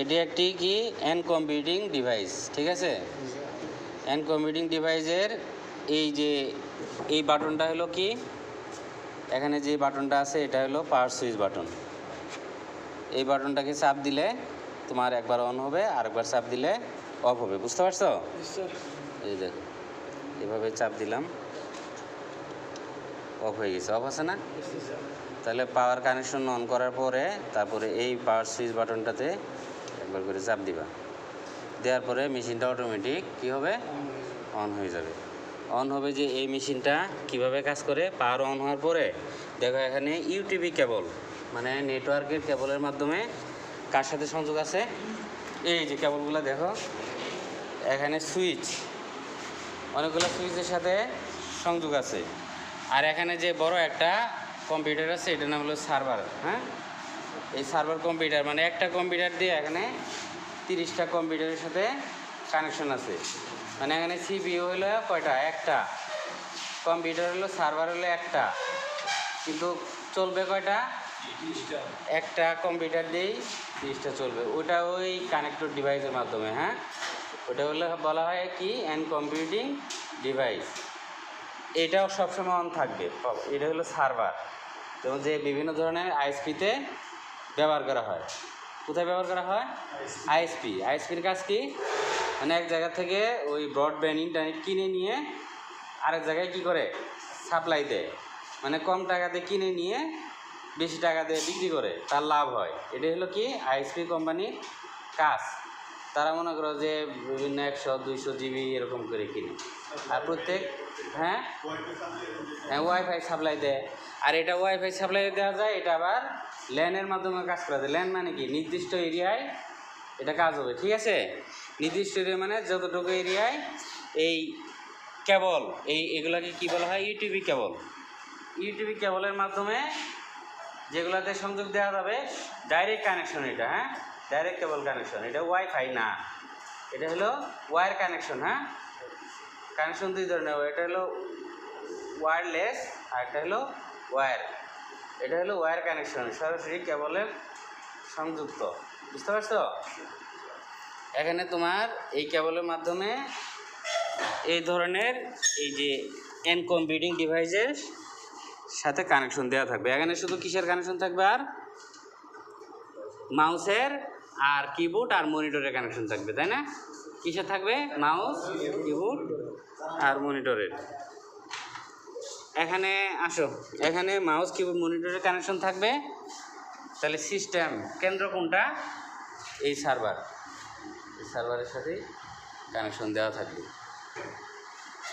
এটি একটি কি? এন কম্পিউটিং ডিভাইস ঠিক আছে? এন কম্পিউটিং ডিভাইসের এই যে এই বাটনটা হলো কি? এখানে যে বাটনটা আছে এটা হলো পাওয়ার সুইচ বাটন। এই বাটনটাকে চাপ দিলে তোমার একবার অন হবে আর একবার চাপ দিলে অফ হবে বুঝতে পারছ? এই দেখো এভাবে চাপ দিলাম অফ হয়ে গেছে অফ আছে না? তাহলে পাওয়ার কানেকশন অন করার পরে তারপরে এই পাওয়ার সুইচ বাটনটাতে একবার করে চাপ দিবা। দেওয়ার পরে মেশিনটা অটোমেটিক কী হবে? অন হয়ে যাবে। অন হবে যে এই মেশিনটা কীভাবে কাজ করে? পাওয়ার অন হওয়ার পরে দেখো এখানে ইউটিভি কেবল মানে নেটওয়ার্কের কেবলের মাধ্যমে কার সাথে সংযোগ আছে? এই যে কেবলগুলো দেখো। এখানে সুইচ অনেকগুলো সুইচের সাথে সংযোগ আছে। আর এখানে যে বড় একটা কম্পিউটার আছে, এটার নাম হলো সার্ভার হ্যাঁ? এই সার্ভার কম্পিউটার মানে একটা কম্পিউটার দিয়ে এখানে তিরিশটা কম্পিউটারের সাথে কানেকশন আছে। মানে এখানে সিপিইউ হলো কয়টা? একটা। কম্পিউটার হলো সার্ভার হলো একটা। কিন্তু চলবে কয়টা? একটা কম্পিউটার দিয়েই তিরিশটা চলবে। ওটা ওই কানেক্টর ডিভাইসের মাধ্যমে হ্যাঁ? ওটা হলো বলা হয় কি? অ্যান্ড কম্পিউটিং ডিভাইস এটাও সবসময় অন থাকবে। এটা হলো সার্ভার যেমন যে বিভিন্ন ধরনের আইএসপিতে ব্যবহার করা হয়। কোথায় ব্যবহার করা হয়? আইএসপি আইএসপির কাজ কি? মানে এক জায়গা থেকে ওই ব্রডব্যান্ড ইন্টারনেট কিনে নিয়ে আরেক জায়গায় কি করে? সাপ্লাই দেয়। মানে কম টাকাতে কিনে নিয়ে বেশি টাকা দিয়ে বিক্রি করে। তার লাভ হয়। এটা হলো কি? আইএসপি কোম্পানির কাজ। তারা মনে করো যে বিভিন্ন একশো, দুইশো জিবি এরকম করে কিনে। আর প্রত্যেক হ্যাঁ? হ্যাঁ ওয়াইফাই সাপ্লাই দেয়। আর এটা ওয়াইফাই সাপ্লাই দেওয়া যায়, এটা আবার ল্যানের মাধ্যমে কাজ করা যায়। ল্যান মানে কি? নির্দিষ্ট এরিয়ায় এটা কাজ হবে, ঠিক আছে? নির্দিষ্ট এরিয়া মানে যতটুকু এরিয়ায় এই কেবল, এই এগুলাকে কি বলা হয়? ইউটিভি কেবল। ইউটিভি কেবলের মাধ্যমে যেগুলোতে সংযোগ দেওয়া যাবে ডাইরেক্ট কানেকশন এটা হ্যাঁ? ডাইরেক্ট কেবল কানেকশন এটা ওয়াইফাই না। এটা হলো ওয়্যার কানেকশন হ্যাঁ? কানেকশন দুই ধরনের, এটা হলো ওয়্যারলেস আর একটা হলো ওয়্যার এটা হলো ওয়্যার কানেকশন সরাসরি কেবলের সংযুক্ত। বুঝতে পারছ? এখানে তোমার এই কেবলের মাধ্যমে এই ধরনের এই যে এন কম্পিউটিং ডিভাইসের সাথে কানেকশন দেওয়া থাকবে। এখানে শুধু কিসের কানেকশন থাকবে আর? মাউসের আর কিবোর্ড আর মনিটরের কানেকশন থাকবে, তাই না? কিসে থাকবে? মাউস কিবোর্ড আর মনিটরের এখানে আসো, এখানে মাউস কিবোর্ড মনিটরের কানেকশন থাকবে। তাহলে সিস্টেম কেন্দ্র কোনটা? এই সার্ভার এই সার্ভারের সাথেই কানেকশন দেওয়া থাকবে।